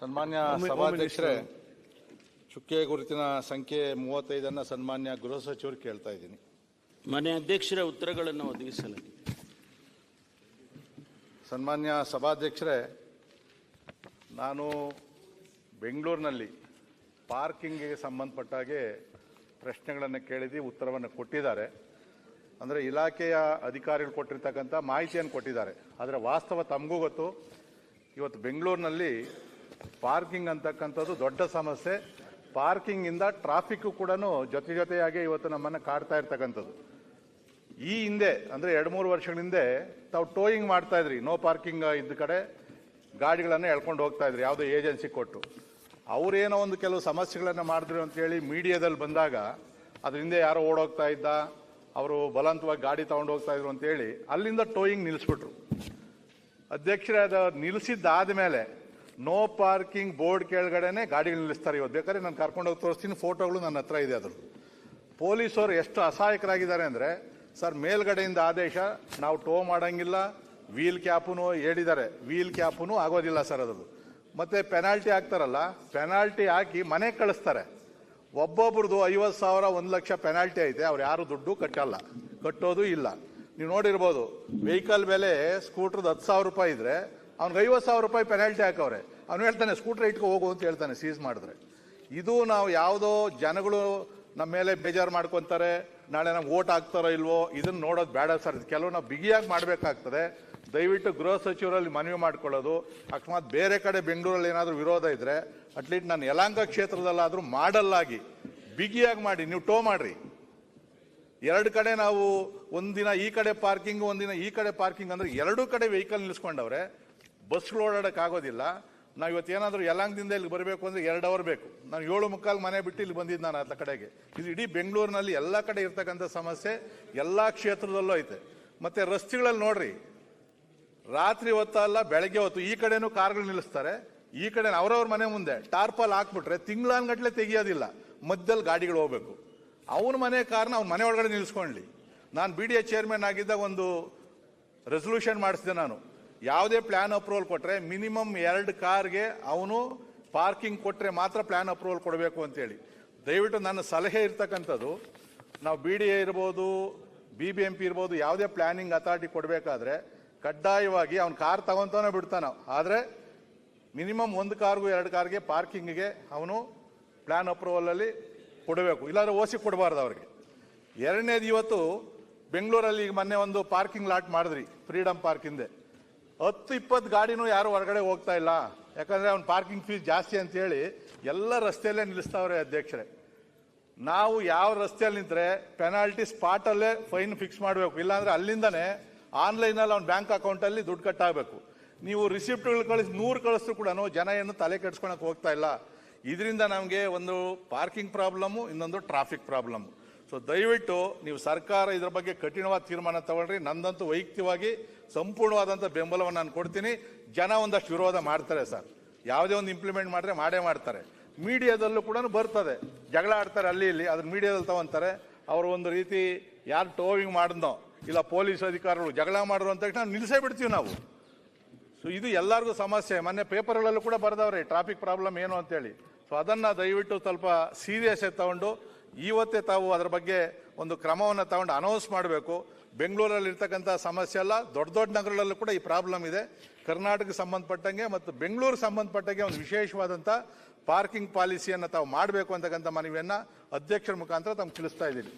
ಸನ್ಮಾನ್ಯ ಸಭಾಧ್ಯಕ್ಷರೇ ಚುಕ್ಕೆ ಗುರುತಿನ ಸಂಖ್ಯೆ ಮೂವತ್ತೈದನ್ನು ಸನ್ಮಾನ್ಯ ಗೃಹ ಸಚಿವರು ಕೇಳ್ತಾ ಇದ್ದೀನಿ. ಮನೆ ಅಧ್ಯಕ್ಷರ ಉತ್ತರಗಳನ್ನು ಒದಗಿಸಲಾಗಿದೆ. ಸನ್ಮಾನ್ಯ ಸಭಾಧ್ಯಕ್ಷರೇ ನಾನು ಬೆಂಗಳೂರಿನಲ್ಲಿ ಪಾರ್ಕಿಂಗಿಗೆ ಸಂಬಂಧಪಟ್ಟ ಹಾಗೆ ಪ್ರಶ್ನೆಗಳನ್ನು ಕೇಳಿದ್ದು ಉತ್ತರವನ್ನು ಕೊಟ್ಟಿದ್ದಾರೆ. ಅಂದರೆ ಇಲಾಖೆಯ ಅಧಿಕಾರಿಗಳು ಕೊಟ್ಟಿರ್ತಕ್ಕಂಥ ಮಾಹಿತಿಯನ್ನು ಕೊಟ್ಟಿದ್ದಾರೆ. ಆದರೆ ವಾಸ್ತವ ತಮಗೂ ಗೊತ್ತು ಇವತ್ತು ಬೆಂಗಳೂರಿನಲ್ಲಿ ಪಾರ್ಕಿಂಗ್ ಅಂತಕ್ಕಂಥದ್ದು ದೊಡ್ಡ ಸಮಸ್ಯೆ. ಪಾರ್ಕಿಂಗಿಂದ ಟ್ರಾಫಿಕ್ಕು ಕೂಡ ಜೊತೆ ಜೊತೆಯಾಗಿ ಇವತ್ತು ನಮ್ಮನ್ನು ಕಾಡ್ತಾ ಇರ್ತಕ್ಕಂಥದ್ದು. ಈ ಹಿಂದೆ, ಅಂದ್ರೆ ಎರಡು ಮೂರು ವರ್ಷಗಳ ಹಿಂದೆ, ತಾವು ಟೋಯಿಂಗ್ ಮಾಡ್ತಾ ಇದ್ರಿ. ನೋ ಪಾರ್ಕಿಂಗ್ ಇದ್ದ ಕಡೆ ಗಾಡಿಗಳನ್ನ ಎಳ್ಕೊಂಡು ಹೋಗ್ತಾ ಇದ್ರಿ, ಯಾವುದೋ ಏಜೆನ್ಸಿ ಕೊಟ್ಟು. ಅವ್ರೇನೋ ಒಂದು ಕೆಲವು ಸಮಸ್ಯೆಗಳನ್ನ ಮಾಡಿದ್ರು ಅಂತೇಳಿ ಮೀಡಿಯಾದಲ್ಲಿ ಬಂದಾಗ, ಅದ್ರ ಹಿಂದೆ ಯಾರೋ ಓಡೋಗ್ತಾ ಇದ್ದ, ಅವರು ಬಲವಂತವಾಗಿ ಗಾಡಿ ತಗೊಂಡು ಹೋಗ್ತಾ ಇದ್ರು ಅಂತೇಳಿ ಅಲ್ಲಿಂದ ಟೋಯಿಂಗ್ ನಿಲ್ಲಿಸ್ಬಿಟ್ರು ಅಧ್ಯಕ್ಷರಾದ ನಿಲ್ಲಿಸಿದ್ದಾದ ಮೇಲೆ ನೋ ಪಾರ್ಕಿಂಗ್ ಬೋರ್ಡ್ ಕೆಳಗಡೆನೆ ಗಾಡಿಗಳು ನಿಲ್ಲಿಸ್ತಾರೆ ಇವತ್ತು. ಬೇಕಾದ್ರೆ ನಾನು ಕರ್ಕೊಂಡೋಗಿ ತೋರಿಸ್ತೀನಿ, ಫೋಟೋಗಳು ನನ್ನ ಹತ್ರ ಇದೆ ಅದರ ಪೊಲೀಸರು ಎಷ್ಟು ಅಸಹಾಯಕರಾಗಿದ್ದಾರೆ ಅಂದರೆ, ಸರ್, ಮೇಲ್ಗಡೆಯಿಂದ ಆದೇಶ, ನಾವು ಟೋ ಮಾಡೋಂಗಿಲ್ಲ, ವೀಲ್ ಕ್ಯಾಪುನು ಹೇಳಿದ್ದಾರೆ. ವೀಲ್ ಕ್ಯಾಪುನು ಆಗೋದಿಲ್ಲ ಸರ್ ಅದರದ್ದು. ಮತ್ತೆ ಪೆನಾಲ್ಟಿ ಹಾಕ್ತಾರಲ್ಲ, ಪೆನಾಲ್ಟಿ ಹಾಕಿ ಮನೆಗೆ ಕಳಿಸ್ತಾರೆ. ಒಬ್ಬೊಬ್ರದ್ದು ಐವತ್ತು ಸಾವಿರ, ಒಂದು ಲಕ್ಷ ಪೆನಾಲ್ಟಿ ಐತೆ, ಅವ್ರು ಯಾರು ದುಡ್ಡು ಕಟ್ಟಲ್ಲ. ಕಟ್ಟೋದು ಇಲ್ಲ. ನೀವು ನೋಡಿರ್ಬೋದು, ವೆಹಿಕಲ್ ಬೆಲೆ ಸ್ಕೂಟ್ರದ್ದು ಹತ್ತು ಸಾವಿರ ರೂಪಾಯಿ ಇದ್ರೆ ಅವ್ನಿಗೆ ಐವತ್ತು ಸಾವಿರ ರೂಪಾಯಿ ಪೆನಾಲ್ಟಿ ಹಾಕವ್ರೆ. ಅವ್ನು ಹೇಳ್ತಾನೆ ಸ್ಕೂಟ್ರ್ ಇಟ್ಕೊ ಹೋಗು ಅಂತ ಹೇಳ್ತಾನೆ ಸೀಸ್ ಮಾಡಿದ್ರೆ. ಇದು ನಾವು ಯಾವುದೋ ಜನಗಳು ನಮ್ಮ ಮೇಲೆ ಬೇಜಾರು ಮಾಡ್ಕೊತಾರೆ, ನಾಳೆ ನಮ್ಗೆ ಓಟ್ ಹಾಕ್ತಾರೋ ಇಲ್ವೋ ಇದನ್ನು ನೋಡೋದು ಬೇಡ ಸರ್. ಕೆಲವು ನಾವು ಬಿಗಿಯಾಗಿ ಮಾಡಬೇಕಾಗ್ತದೆ. ದಯವಿಟ್ಟು ಗೃಹ ಸಚಿವರಲ್ಲಿ ಮನವಿ ಮಾಡ್ಕೊಳ್ಳೋದು, ಅಕಸ್ಮಾತ್ ಬೇರೆ ಕಡೆ ಬೆಂಗಳೂರಲ್ಲಿ ಏನಾದರೂ ವಿರೋಧ ಇದ್ದರೆ ಅಟ್ಲೀಸ್ಟ್ ನಾನು ಯಲಾಂಕ ಕ್ಷೇತ್ರದಲ್ಲಾದರೂ ಮಾಡಲ್ಲಾಗಿ, ಬಿಗಿಯಾಗಿ ಮಾಡಿ, ನೀವು ಟೋ ಮಾಡಿರಿ. ಎರಡು ಕಡೆ ನಾವು ಒಂದಿನ ಈ ಕಡೆ ಪಾರ್ಕಿಂಗ್, ಒಂದಿನ ಈ ಕಡೆ ಪಾರ್ಕಿಂಗ್ ಅಂದರೆ ಎರಡೂ ಕಡೆ ವೆಹಿಕಲ್ ನಿಲ್ಸ್ಕೊಂಡವ್ರೆ ಬಸ್ಗಳು ಓಡಾಡೋಕ್ಕಾಗೋದಿಲ್ಲ. ನಾವು ಇವತ್ತು ಏನಾದರೂ ಯಲಾಂಗದಿಂದ ಇಲ್ಲಿ ಬರಬೇಕು ಅಂದರೆ ಎರಡು ಅವರ್ ಬೇಕು. ನಾನು ಏಳು ಮುಕ್ಕಾಲು ಮನೆ ಬಿಟ್ಟು ಇಲ್ಲಿ ಬಂದಿದ್ದು ನಾನು ಅತ್ತ ಕಡೆಗೆ. ಇದು ಇಡೀ ಬೆಂಗಳೂರಿನಲ್ಲಿ ಎಲ್ಲ ಕಡೆ ಇರ್ತಕ್ಕಂಥ ಸಮಸ್ಯೆ ಎಲ್ಲ ಕ್ಷೇತ್ರದಲ್ಲೂ ಐತೆ. ಮತ್ತು ರಸ್ತೆಗಳಲ್ಲಿ ನೋಡ್ರಿ, ರಾತ್ರಿ ಹೊತ್ತಲ್ಲ, ಬೆಳಗ್ಗೆ ಹೊತ್ತು ಈ ಕಡೆನೂ ಕಾರ್ಗಳು ನಿಲ್ಲಿಸ್ತಾರೆ. ಈ ಕಡೆ ಅವರವ್ರ ಮನೆ ಮುಂದೆ ಟಾರ್ಪಲ್ ಹಾಕ್ಬಿಟ್ರೆ ತಿಂಗಳಾನ್ಗಟ್ಲೆ ತೆಗಿಯೋದಿಲ್ಲ. ಮಧ್ಯದಲ್ಲಿ ಗಾಡಿಗಳು ಹೋಗ್ಬೇಕು. ಅವನ ಮನೆ ಕಾರ್ನ ಅವ್ನ ಮನೆ ಒಳಗಡೆ ನಿಲ್ಲಿಸ್ಕೊಳ್ಳಿ ನಾನು ಬಿ ಡಿ ಎ ಚೇರ್ಮನ್ ಆಗಿದ್ದಾಗ ಒಂದು ರೆಸೊಲ್ಯೂಷನ್ ಮಾಡಿಸಿದೆ ನಾನು. ಯಾವುದೇ ಪ್ಲಾನ್ ಅಪ್ರೂವಲ್ ಕೊಟ್ಟರೆ ಮಿನಿಮಮ್ ಎರಡು ಕಾರ್ಗೆ ಅವನು ಪಾರ್ಕಿಂಗ್ ಕೊಟ್ಟರೆ ಮಾತ್ರ ಪ್ಲಾನ್ ಅಪ್ರೂವಲ್ ಕೊಡಬೇಕು ಅಂತೇಳಿ. ದಯವಿಟ್ಟು ನನ್ನ ಸಲಹೆ ಇರ್ತಕ್ಕಂಥದ್ದು, ನಾವು ಬಿ ಡಿ ಎ ಇರ್ಬೋದು ಬಿ ಬಿ ಎಂ ಪಿ ಇರ್ಬೋದು, ಯಾವುದೇ ಪ್ಲಾನಿಂಗ್ ಅಥಾರಿಟಿ ಕೊಡಬೇಕಾದ್ರೆ ಕಡ್ಡಾಯವಾಗಿ ಅವ್ನು ಕಾರ್ ತಗೊಂತಾನೆ ಬಿಡ್ತಾನ ಆದರೆ ಮಿನಿಮಮ್ ಒಂದು ಕಾರ್ಗೂ ಎರಡು ಕಾರ್ಗೆ ಪಾರ್ಕಿಂಗ್ಗೆ ಅವನು ಪ್ಲ್ಯಾನ್ ಅಪ್ರೂವಲಲ್ಲಿ ಕೊಡಬೇಕು. ಇಲ್ಲಾಂದ್ರೆ ಓಸಿ ಕೊಡಬಾರ್ದು ಅವ್ರಿಗೆ. ಎರಡನೇದು ಇವತ್ತು ಬೆಂಗಳೂರಲ್ಲಿ ಈಗ ಮೊನ್ನೆ ಒಂದು ಪಾರ್ಕಿಂಗ್ ಲಾಟ್ ಮಾಡಿದ್ರಿ ಫ್ರೀಡಮ್ ಪಾರ್ಕ್ ಹಿಂದೆ. ಹತ್ತು ಇಪ್ಪತ್ತು ಗಾಡಿನೂ ಯಾರು ಹೊರಗಡೆ ಹೋಗ್ತಾ ಇಲ್ಲ. ಯಾಕಂದ್ರೆ ಅವ್ನು ಪಾರ್ಕಿಂಗ್ ಫೀಸ್ ಜಾಸ್ತಿ ಅಂತ ಹೇಳಿ ಎಲ್ಲ ರಸ್ತೆಯಲ್ಲೇ ನಿಲ್ಲಿಸ್ತಾವ್ರೆ ಅಧ್ಯಕ್ಷರೇ. ನಾವು ಯಾವ ರಸ್ತೆಯಲ್ಲಿ ನಿಂತರೆ ಪೆನಾಲ್ಟಿ ಸ್ಪಾಟ್ ಅಲ್ಲೇ ಫೈನ್ ಫಿಕ್ಸ್ ಮಾಡಬೇಕು. ಇಲ್ಲಾಂದ್ರೆ ಅಲ್ಲಿಂದನೇ ಆನ್ಲೈನ್ ಅಲ್ಲಿ ಅವ್ನ ಬ್ಯಾಂಕ್ ಅಕೌಂಟ್ ಅಲ್ಲಿ ದುಡ್ಡು ಕಟ್ಟಾಗಬೇಕು ನೀವು ರಿಸಿಪ್ಟ್ಗಳು ಕಳಿಸಿ ನೂರು ಕಳಿಸ್ರು ಕೂಡ ಜನ ಏನು ತಲೆ ಕೆಡ್ಸ್ಕೊಳಕ್ ಹೋಗ್ತಾ ಇಲ್ಲ. ಇದರಿಂದ ನಮಗೆ ಒಂದು ಪಾರ್ಕಿಂಗ್ ಪ್ರಾಬ್ಲಮ್ಮು ಇನ್ನೊಂದು ಟ್ರಾಫಿಕ್ ಪ್ರಾಬ್ಲಮ್ ಸೊ ದಯವಿಟ್ಟು ನೀವು ಸರ್ಕಾರ ಇದ್ರ ಬಗ್ಗೆ ಕಠಿಣವಾದ ತೀರ್ಮಾನ ತಗೊಳ್ರಿ. ನಂದಂತೂ ವೈಯಕ್ತಿಕವಾಗಿ ಸಂಪೂರ್ಣವಾದಂಥ ಬೆಂಬಲವನ್ನು ನಾನು ಕೊಡ್ತೀನಿ. ಜನ ಒಂದಷ್ಟು ವಿರೋಧ ಮಾಡ್ತಾರೆ ಸರ್. ಯಾವುದೇ ಒಂದು ಇಂಪ್ಲಿಮೆಂಟ್ ಮಾಡಿದ್ರೆ ಮಾಡೇ ಮಾಡ್ತಾರೆ. ಮೀಡಿಯಾದಲ್ಲೂ ಕೂಡ ಬರ್ತದೆ. ಜಗಳ ಆಡ್ತಾರೆ ಅಲ್ಲಿ ಇಲ್ಲಿ. ಅದ್ರ ಮೀಡಿಯಾದಲ್ಲಿ ತಗೊಂತಾರೆ. ಅವರು ಒಂದು ರೀತಿ ಯಾರು ಟೋವಿಂಗ್ ಮಾಡಿದ್ನೋ, ಇಲ್ಲ ಪೊಲೀಸ್ ಅಧಿಕಾರಿಗಳು ಜಗಳ ಮಾಡಿದ್ರು ಅಂತ ತಕ್ಷಣ ನಿಲ್ಲಿಸೇ ಬಿಡ್ತೀವಿ ನಾವು. ಸೊ ಇದು ಎಲ್ಲರಿಗೂ ಸಮಸ್ಯೆ. ಮೊನ್ನೆ ಪೇಪರ್ಗಳಲ್ಲೂ ಕೂಡ ಬರೆದವ್ರೆ ಟ್ರಾಫಿಕ್ ಪ್ರಾಬ್ಲಮ್ ಏನು? ಅಂತೇಳಿ. ಸೊ ಅದನ್ನು ದಯವಿಟ್ಟು ಸ್ವಲ್ಪ ಸೀರಿಯಸ್ ಆಗಿ ತಗೊಂಡು ಇವತ್ತೇ ತಾವು ಅದರ ಬಗ್ಗೆ ಒಂದು ಕ್ರಮವನ್ನು ತಗೊಂಡು ಅನೌನ್ಸ್ ಮಾಡಬೇಕು. ಬೆಂಗಳೂರಲ್ಲಿ ಇರ್ತಕ್ಕಂಥ ಸಮಸ್ಯೆ ಅಲ್ಲ, ದೊಡ್ಡ ದೊಡ್ಡ ನಗರಗಳಲ್ಲೂ ಕೂಡ ಈ ಪ್ರಾಬ್ಲಮ್ ಇದೆ. ಕರ್ನಾಟಕಕ್ಕೆ ಸಂಬಂಧಪಟ್ಟಂಗೆ ಮತ್ತು ಬೆಂಗಳೂರಿಗೆ ಸಂಬಂಧಪಟ್ಟಂಗೆ ಒಂದು ವಿಶೇಷವಾದಂಥ ಪಾರ್ಕಿಂಗ್ ಪಾಲಿಸಿಯನ್ನು ತಾವು ಮಾಡಬೇಕು ಅಂತಕ್ಕಂಥ ಮನವಿಯನ್ನು ಅಧ್ಯಕ್ಷರ ಮುಖಾಂತರ ತಮ್ಗೆ ತಿಳಿಸ್ತಾ ಇದ್ದೀನಿ